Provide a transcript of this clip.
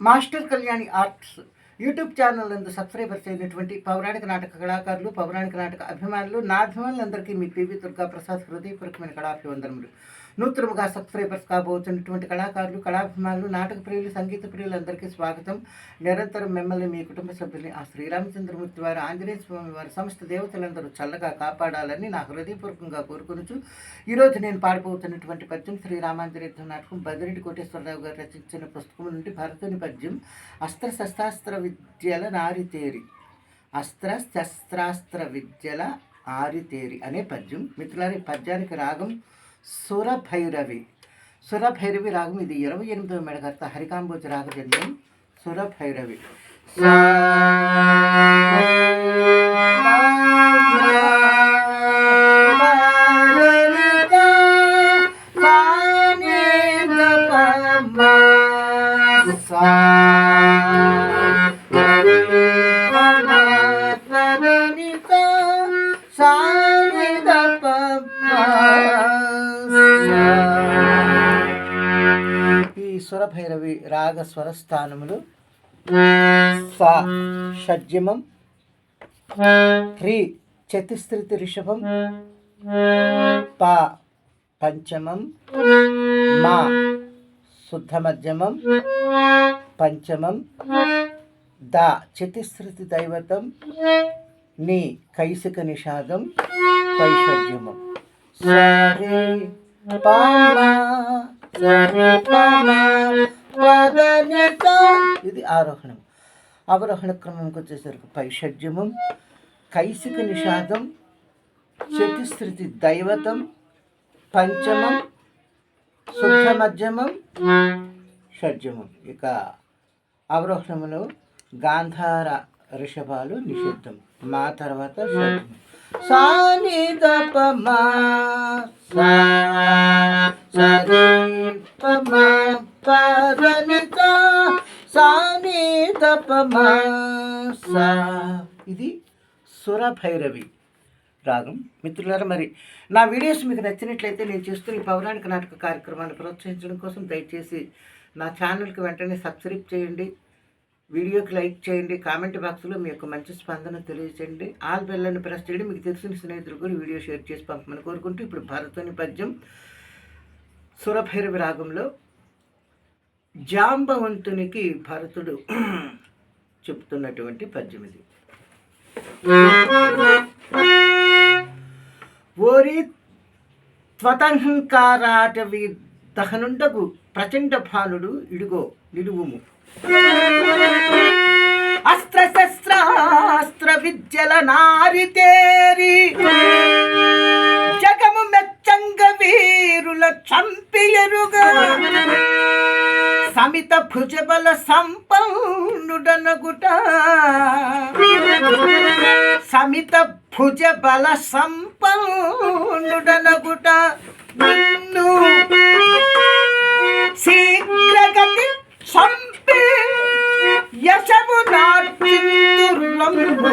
Master Kalyani arts YouTube channel అందు subscriber చేయనటువంటి పౌరాణిక నాటక కళాకారులు పౌరాణిక నాటక అభిమానులు నా అభిమానులందరికీ మీ పివి దుర్గా ప్రసాద్ హృదయపూర్వకమైన కళాభివందనములు. నూతనముగా సబ్స్క్రైబర్స్ కాబోతున్నటువంటి కళాకారులు కళాభిమానులు నాటక ప్రియులు సంగీత ప్రియులందరికీ స్వాగతం. నిరంతరం మిమ్మల్ని మీ కుటుంబ సభ్యుల్ని ఆ శ్రీరామచంద్రమూర్తి వారు ఆంజనేయ స్వామి వారి సమస్త దేవతలందరూ చల్లగా కాపాడాలని నా హృదయపూర్వకంగా కోరుకొనుచు ఈరోజు నేను పాడిపోతున్నటువంటి పద్యం శ్రీరామాంజనేయ నాటకం బదిరెడ్డి కోటేశ్వరరావు గారు రచించిన పుస్తకం నుండి భరతుని పద్యం అస్త్ర శస్త్రాస్త్ర విద్యల నారితేరి అస్త్ర శస్త్రాస్త్ర విద్యల ఆరితేరి అనే పద్యం. మిత్రులారి పద్యానికి రాగం సురభైరవి సురభైరవి రాగం ఇది ఇరవై ఎనిమిదవ మెడగర్త హరికాంబోజ రాగజన్యం సురభైరవి ఈ సురభైరవి రాగ స్వరస్థానములు సా షడ్జమం హ్రీ చతుస్త్రితి రిషభం పా పంచమం మా శుద్ధ మధ్యమం పంచమం ద చతుస్ృతి దైవతం నీ కైసిక నిషాదం వైషజ్యమం సరే పామ ఇది ఆరోహణం. అవరోహణ క్రమంకి వచ్చేసరికి పైషడ్యమం కైసిక నిషాదం చతుస్ృతి దైవతం పంచమం శుద్ధ మధ్యమం షడ్జమం ఇక అవరోహణములో గాంధార ఋషభాలు నిషిద్ధం. మా తర్వాత షడ్జమం సాని తపమా మా సాని సా ఇది సురభైరవి రాగం. మిత్రులారా మరి నా వీడియోస్ మీకు నచ్చినట్లయితే నేను చేస్తున్న ఈ పౌరాణిక నాటక కార్యక్రమాన్ని ప్రోత్సహించడం కోసం దయచేసి నా ఛానల్కి వెంటనే సబ్స్క్రైబ్ చేయండి వీడియోకి లైక్ చేయండి కామెంట్ బాక్స్లో మీ యొక్క మంచి స్పందన తెలియజేయండి. ఆల్ బెల్లని ప్రెస్ చేయండి మీకు తెలిసిన స్నేహితులు కూడా వీడియో షేర్ చేసి పంపమని కోరుకుంటూ ఇప్పుడు భరతుని పద్యం సురభైరవి రాగంలో జాంబవంతునికి భరతుడు చెప్తున్నటువంటి పద్యమిది ఓరి త్వతహంకారాటవి దహనుండకు ప్రచండ భానుడు ఇడుగో నిలువుము. అస్త్ర శస్త్రాస్త్ర విద్యల నారితేరి భుజబల సంపన్నుడనగుట. సమిత భుజబల సంపన్నుడనగుట. నిన్ను శీఘ్రగతి సంపి యశము నార్చిందుర్లంబు